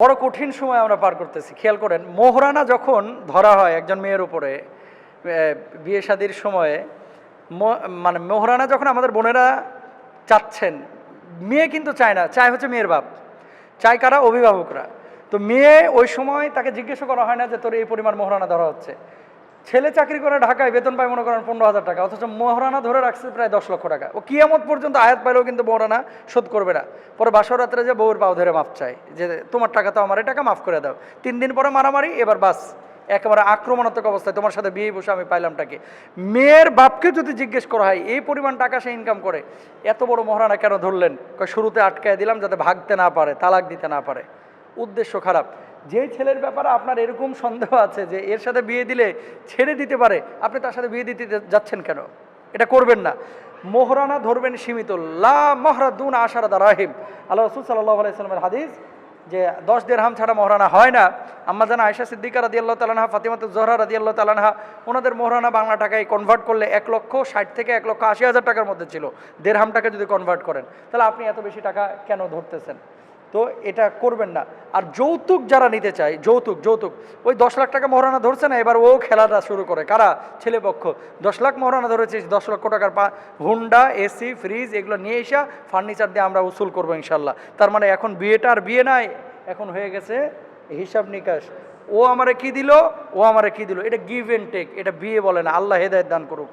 বড় কঠিন সময় আমরা পার করতেছি। খেয়াল করেন, মোহরানা যখন ধরা হয় একজন মেয়ের উপরে বিয়ে শাদির সময়ে মানে মোহরানা যখন আমাদের বোনেরা চাচ্ছেন, মেয়ে কিন্তু চায় না, চায় হচ্ছে মেয়ের বাপ, চায় কারা? অভিভাবকরা। তো মেয়ে ওই সময় তাকে জিজ্ঞেস করা হয় না যে তোর এই পরিমাণ মোহরানা ধরা হচ্ছে। ছেলে চাকরি করে ঢাকায় বেতন পায় মনে করেন পনেরো হাজার টাকা, অথচ মোহরানা ধরে রাখছে প্রায় দশ লক্ষ টাকা। ও কিয়ামত পর্যন্ত আয়াত পাইলেও কিন্তু মোহরানা শোধ করবে না। পরে বাসর রাত্রে যে বউর পাও ধরে মাফ চায়, যে তোমার টাকা তো আমার এই টাকা মাফ করে দাও। তিন দিন পরে মারামারি, এবার বাস, একেবারে আক্রমণাত্মক অবস্থায়। তোমার সাথে বিয়ে বসে আমি পাইলাম পাইলামটাকে মেয়ের বাপকে যদি জিজ্ঞেস করা হয়, এই পরিমাণ টাকা সে ইনকাম করে, এত বড় মহারানা কেন ধরলেন? শুরুতে আটকায় দিলাম যাতে ভাগতে না পারে, তালাক দিতে না পারে। উদ্দেশ্য খারাপ। যে ছেলের ব্যাপারে আপনার এরকম সন্দেহ আছে যে এর সাথে বিয়ে দিলে ছেড়ে দিতে পারে, আপনি তার সাথে বিয়ে দিতে যাচ্ছেন কেন? এটা করবেন না। মোহরানা ধরবেন সীমিত। লা মহরাদুন আশারাদা রাহিম। আল্লাহ রসুল সাল্লাহ আলাইসালামের হাদিস যে দশ দেড়হাম ছাড়া মহারানা হয় না। আম্মা জানা আয়সা সিদ্দিকা রাদি আল্লাহ তালানহা ফাতিমাত জোহরা রাদি আল্লাহ তালানহা ওনাদের মহারানা বাংলা টাকায় কনভার্ট করলে এক লক্ষ ষাট থেকে এক লক্ষ আশি হাজার টাকার মধ্যে ছিল। দেড়হাম টাকা যদি কনভার্ট করেন, তাহলে আপনি এত বেশি টাকা কেন ধরতেছেন? তো এটা করবেন না। আর যৌতুক যারা নিতে চায়, যৌতুক যৌতুক, ওই দশ লাখ টাকা মহারানা ধরছে না, এবার ও খেলাটা শুরু করে। কারা? ছেলে পক্ষ। দশ লাখ মহারানা ধরেছিস, দশ লক্ষ টাকার পা হুন্ডা, এসি, ফ্রিজ, এগুলো নিয়ে এসা ফার্নিচার দিয়ে আমরা উসুল করব ইনশাল্লাহ। তার মানে এখন বিয়েটা আর বিয়ে নাই, এখন হয়ে গেছে হিসাব নিকাশ। ও আমারে কি দিল? ও আমারে কি দিল? এটা গিভ এন্ড টেক এটা বিয়ে বলে না, আল্লাহ হেদায়ত দান করুক।